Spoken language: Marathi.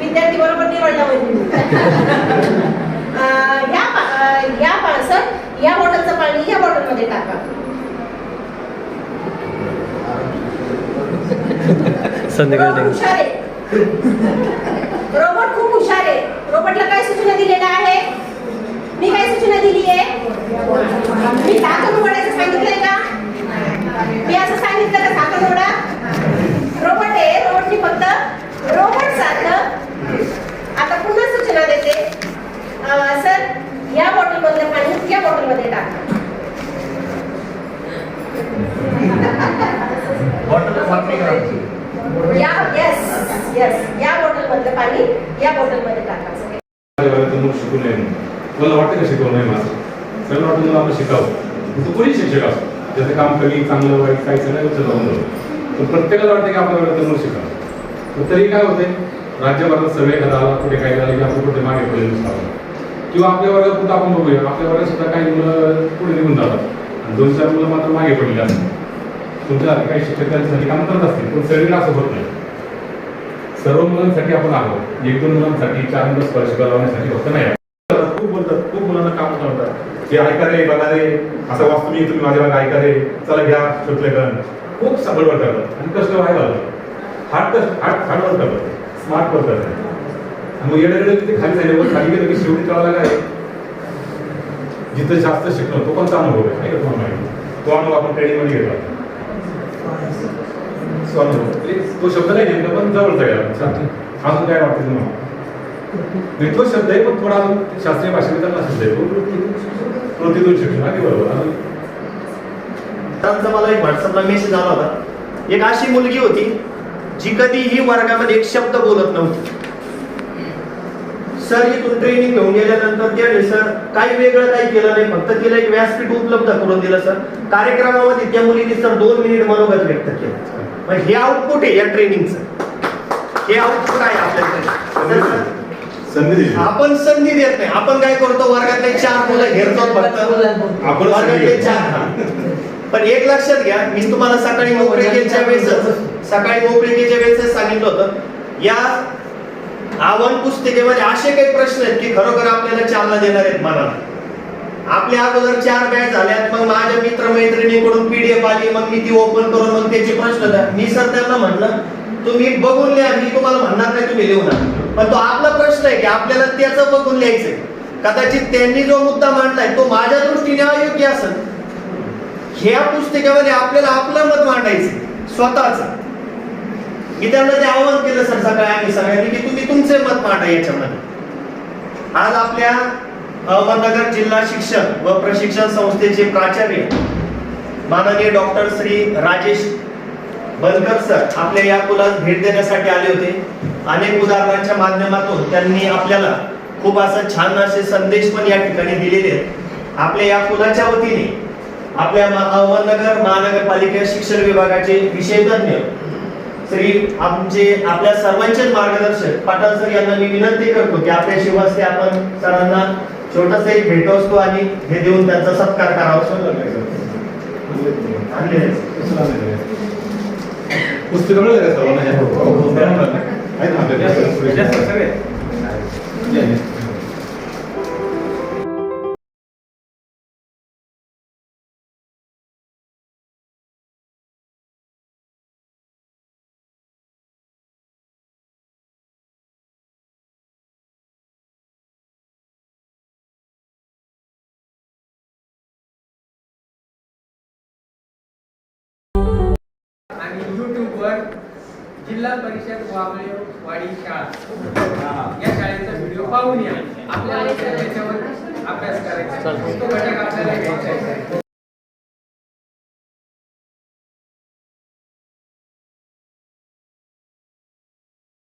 विद्यार्थी बरोबर निवडला या या सर या बॉटलचं पाणी या बॉटलमध्ये टाका. रोबोट हुशार आहे. रोबोट खूप हुशार आहे. रोबोटला काय सूचना दिलेल्या आहे मी काय सूचना दिली आहे मी साखर उघडायचं सांगितलंय का? मी असं सांगितलं का साखर उघडा रोबोट आहे रोबोटची फक्त रोबोट सारखं. आता पुन्हा सूचना देते. अं, सर या बॉटल मधलं पाणी या बॉटलमध्ये टाका या येस येस या बॉटल मधलं पाणी या बॉटलमध्ये नये मला वाटतं का शिकवू नये माझं? सगळं वाटून आपण शिकावं. तू कोणी शिक्षक असतो त्याचं काम कमी चांगलं वाईट काही सगळं होतं जाऊन जाऊ प्रत्येकाला वाटतं की आपल्या वर्गात म्हणून शिकावं. तर तरी काय होते राज्यभरात सर्वे एखादा आला कुठे काही झालं की आपण कुठे मागे पडले दिसतो किंवा आपल्या वर्गात कुठं आपण बघूया? आपल्या वर्गात सुद्धा काही मुलं पुढे निघून जातात. आणि दोन चार मुलं मात्र मागे पडले असतात. तुमच्या काही शिक्षक त्यांच्यासाठी काम करत असतील पण सगळीकडे असं होत नाही. सर्व मुलांसाठी आपण आहोत. एक दोन मुलांसाठी चार मुलं स्पर्श करावण्यासाठी फक्त नाही खूप बोलतात खूप मुलांना काम करतात हे ऐका रे बघा रे असं वाचतो मी तुम्ही माझ्या बघा ऐका रे. चला घ्या सुटले गण खूप बडबड करतात. आणि कष्ट व्हायला हार्ड कष्ट हार्ड हार्ड वर्क करतात. स्मार्ट वर्क करतात आणि मग येडे तिथे खाली झाले वर खाली गेलं की शेवटी कळायला काय? जिथं जास्त शिकणं तो पण चांगला होतो. नाही का तुम्हाला माहिती? तो अनुभव आपण ट्रेनिंगमध्ये घेतला. तो अनुभव. तो शब्द नाही घेतला पण जवळचा गेला अजून काय वाटतं तुम्हाला? नाही, तो शब्द आहे पण थोडा शास्त्रीय भाषेत चांगला शब्द आहे. तो शब्द अगदी बरोबर? त्यांचा मला एक व्हॉट्सअपला मेसेज आला होता. एक अशी मुलगी होती जी कधीही वर्गामध्ये एक शब्द बोलत नव्हती. सर इथून ट्रेनिंग घेऊन गेल्यानंतर त्याने सर काही वेगळं काही केलं नाही. फक्त तिला एक व्यासपीठ उपलब्ध करून दिलं सर कार्यक्रमामध्ये त्या मुलीने सर दोन मिनिट मनोगत व्यक्त केलं. मग हे आउटपुट आहे या ट्रेनिंगचं हे आउटपुट आहे आपल्याकडे. संधी दिली आपण संधी देत नाही. आपण काय करतो? वर्गातले चार मुलं घेरतो फक्त. आपण वर्गातले चार. हा. पण एक लक्षात घ्या मी तुम्हाला सकाळी मोकळीकेच्या वेळेस सकाळी मोकळीकेच्या वेळेस सांगितलं होतं. या आव्हान पुस्तिकेमध्ये असे काही प्रश्न आहेत की खरोखर आपल्याला चालना देणार आहेत मनाला. आपल्या अगोदर चार बॅच झाल्यात मग माझ्या मित्र मैत्रिणीकडून पीडीएफ आली मग मी ती ओपन करून मग त्याचे प्रश्न द्या मी सर त्यांना म्हणलं तुम्ही बघून लिहा मी तुम्हाला म्हणणार नाही तुम्ही लिहू नका. पण तो आपला प्रश्न आहे की आपल्याला त्याचं बघून लिहायचंय कदाचित त्यांनी जो मुद्दा मांडलाय तो माझ्या दृष्टीने अयोग्य असेल. ह्या पुस्तिकेमध्ये आपल्याला आपलं मत मांडायचं स्वतःच. मी त्यांना ते आवाहन केलं सर सकाळी आम्ही सगळ्यांनी की तुम्ही तुमचे मत मांडा याच्यामध्ये. आज आपल्या अहमदनगर जिल्हा शिक्षण व प्रशिक्षण संस्थेचे प्राचार्य माननीय डॉक्टर श्री राजेश बनकर सर आपल्या या कुलास भेट देण्यासाठी आले होते. अनेक उदाहरणांच्या माध्यमातून त्यांनी आपल्याला खूप असं छान असे संदेश पण या ठिकाणी दिलेले आहेत. आपल्या या कुलाच्या वतीने आपल्या अहमदनगर महानगरपालिका शिक्षण विभागाचे विषय तज्ञ श्री आमचे आपल्या सर्वांचे मार्गदर्शक पाटण सर यांना मी विनंती करतो की आपल्या शिवास्ते आपण सरांना छोटस एक भेटवस्तू आणि हे देऊन त्यांचा सत्कार करावा आणले. पुस्तकं मिळालं का सर्वांना हे? आहेत ना आपल्याकडे? या, या. आणि युट्यूबवर जिल्हा परिषद वाबळे वाडी शाळा. या शाळेचा व्हिडिओ पाहून या. आपल्याला त्याच्यावर अभ्यास करायचा तो घटक आपल्याला घ्यायचा